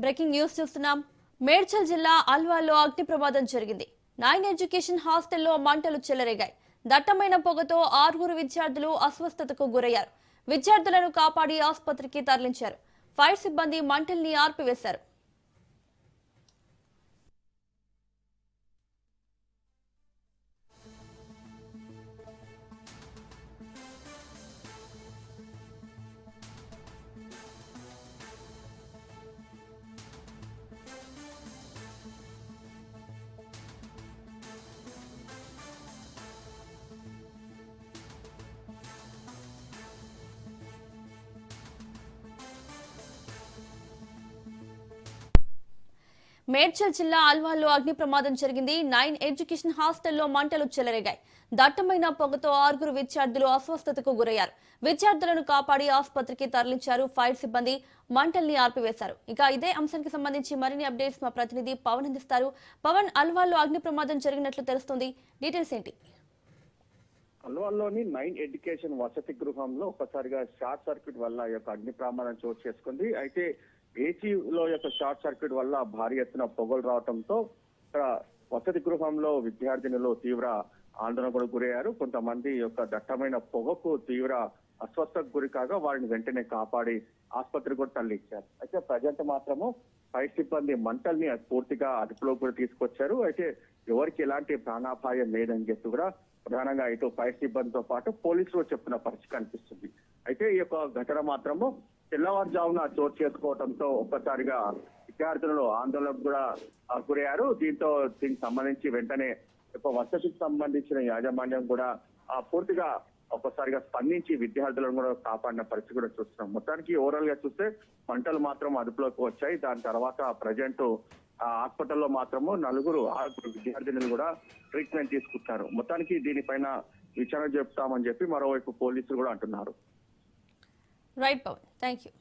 Breaking news చూస్తున్నాం. మేడ్చల్ జిల్లా అల్వాల్లో అగ్ని ప్రమాదం జరిగింది. నైన్ ఎడ్యుకేషన్ హాస్టల్లో మంటలు చెలరేగాయి. దట్టమైన పొగతో ఆరుగురు విద్యార్థులు అస్వస్థతకు గురయ్యారు. విద్యార్థులను కాపాడి ఆసుపత్రికి తరలించారు. ఫైర్ సిబ్బంది మంటల్ని ఆర్పివేశారు. మేడ్చల్ జిల్లా ఆల్వాల్లో అగ్ని ప్రమాదం జరిగింది. నైన్ ఎడ్యుకేషన్ హాస్టల్లో మంటలు చెలరేగాయి. దట్టమైన పొగతో ఆరుగురు విద్యార్థులు అస్వస్థతకు గురయ్యారు. విద్యార్థులను కాపాడి ఆసుపత్రికి తరలించారు ఫైర్ సిబ్బంది. మంటల్ని ఆర్పివేశారు. ఇక ఇదే అంశానికి సంబంధించి మరిన్ని అప్డేట్స్ మా ప్రతినిధి పవన్ అందిస్తారు. పవన్ అల్వాల్లో అగ్ని ప్రమాదం జరిగినట్లు తెలుస్తుంది. డీటెయిల్స్ ఏంటి? అల్వాల్లోని నైన్ ఎడ్యుకేషన్ వసతి గృహంలో ఒక్కసారిగా షార్ట్ సర్క్యూట్ వల్ల యొక్క అగ్ని ప్రమాదం చోటు చేసుకుంది. అయితే ఏసీలో యొక్క షార్ట్ సర్క్యూట్ వల్ల భారీ ఎత్తున పొగలు రావడంతో ఇక్కడ వసతి గృహంలో విద్యార్థినులు తీవ్ర ఆందోళన కూడా గురయ్యారు. కొంతమంది యొక్క దట్టమైన పొగకు తీవ్ర అస్వస్థకు గురి కాగా వారిని వెంటనే కాపాడి ఆసుపత్రి కూడా తరలించారు. అయితే ప్రజెంట్ మాత్రము పై సిబ్బంది మంటల్ని పూర్తిగా అదుపులో కూడా తీసుకొచ్చారు. అయితే ఎవరికి ఎలాంటి ప్రాణాపాయం లేదని చెప్పి కూడా ప్రధానంగా ఇటు ఫైర్ సిబ్బందితో పాటు పోలీసులు చెప్తున్న పరిస్థితి కనిపిస్తుంది. అయితే ఈ యొక్క ఘటన మాత్రము తెల్లవారుజామున చోటు చేసుకోవడంతో ఒక్కసారిగా విద్యార్థులు ఆందోళనకు కూడా గురయ్యారు. దీంతో దీనికి సంబంధించి వెంటనే వసతికి సంబంధించిన యాజమాన్యం కూడా ఆ, పూర్తిగా ఒక్కసారిగా స్పందించి విద్యార్థులను కూడా కాపాడిన పరిస్థితి కూడా చూస్తున్నాం. మొత్తానికి ఓవరాల్గా చూస్తే పంటలు మాత్రం అదుపులోకి వచ్చాయి. దాని తర్వాత ప్రజెంట్ హాస్పిటల్లో మాత్రము నలుగురు ఆరుగురు విద్యార్థినులు కూడా ట్రీట్మెంట్ తీసుకుంటున్నారు. మొత్తానికి దీనిపైన విచారణ చెప్తామని చెప్పి మరోవైపు పోలీసులు కూడా అంటున్నారు. రైట్ పవన్. Thank you